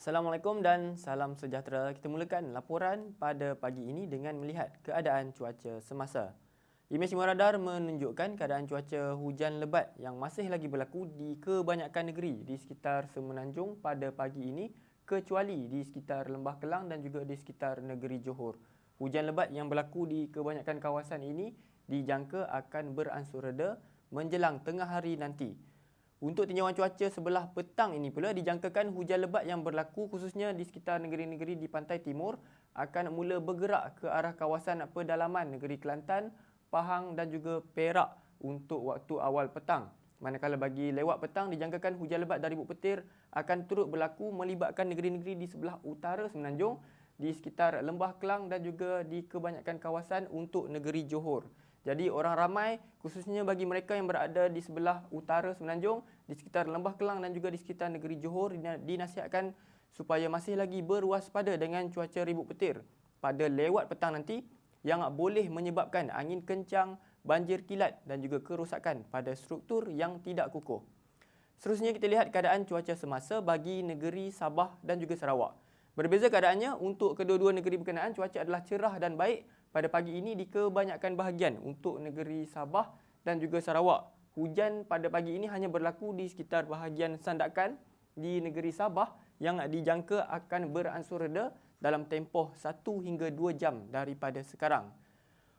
Assalamualaikum dan salam sejahtera. Kita mulakan laporan pada pagi ini dengan melihat keadaan cuaca semasa. Imej radar menunjukkan keadaan cuaca hujan lebat yang masih lagi berlaku di kebanyakan negeri di sekitar Semenanjung pada pagi ini kecuali di sekitar Lembah Kelang dan juga di sekitar negeri Johor. Hujan lebat yang berlaku di kebanyakan kawasan ini dijangka akan beransur reda menjelang tengah hari nanti. Untuk tinjauan cuaca sebelah petang ini pula dijangkakan hujan lebat yang berlaku khususnya di sekitar negeri-negeri di pantai timur akan mula bergerak ke arah kawasan pedalaman negeri Kelantan, Pahang dan juga Perak untuk waktu awal petang. Manakala bagi lewat petang dijangkakan hujan lebat dari buk petir akan turut berlaku melibatkan negeri-negeri di sebelah utara Semenanjung di sekitar Lembah Kelang dan juga di kebanyakan kawasan untuk negeri Johor. Jadi orang ramai khususnya bagi mereka yang berada di sebelah utara Semenanjung, di sekitar Lembah Kelang dan juga di sekitar negeri Johor dinasihatkan supaya masih lagi berwaspada dengan cuaca ribut petir pada lewat petang nanti yang boleh menyebabkan angin kencang, banjir kilat dan juga kerosakan pada struktur yang tidak kukuh. Seterusnya kita lihat keadaan cuaca semasa bagi negeri Sabah dan juga Sarawak. Berbeza keadaannya untuk kedua-dua negeri berkenaan cuaca adalah cerah dan baik pada pagi ini di kebanyakan bahagian untuk negeri Sabah dan juga Sarawak. Hujan pada pagi ini hanya berlaku di sekitar bahagian Sandakan di negeri Sabah yang dijangka akan beransur reda dalam tempoh 1 hingga 2 jam daripada sekarang.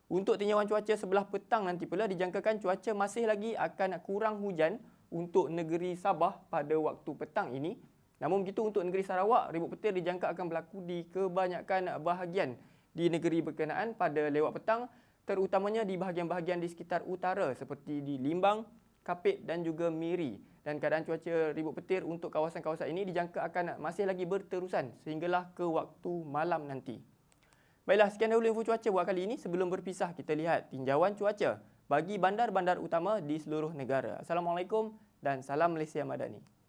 Untuk tinjauan cuaca sebelah petang nanti pula dijangkakan cuaca masih lagi akan kurang hujan untuk negeri Sabah pada waktu petang ini. Namun begitu untuk negeri Sarawak, ribut petir dijangka akan berlaku di kebanyakan bahagian di negeri berkenaan pada lewat petang terutamanya di bahagian-bahagian di sekitar utara seperti di Limbang, Kapit dan juga Miri dan keadaan cuaca ribut petir untuk kawasan-kawasan ini dijangka akan masih lagi berterusan sehinggalah ke waktu malam nanti. Baiklah, sekian dahulu info cuaca buat kali ini. Sebelum berpisah, kita lihat tinjauan cuaca bagi bandar-bandar utama di seluruh negara. Assalamualaikum dan salam Malaysia Madani.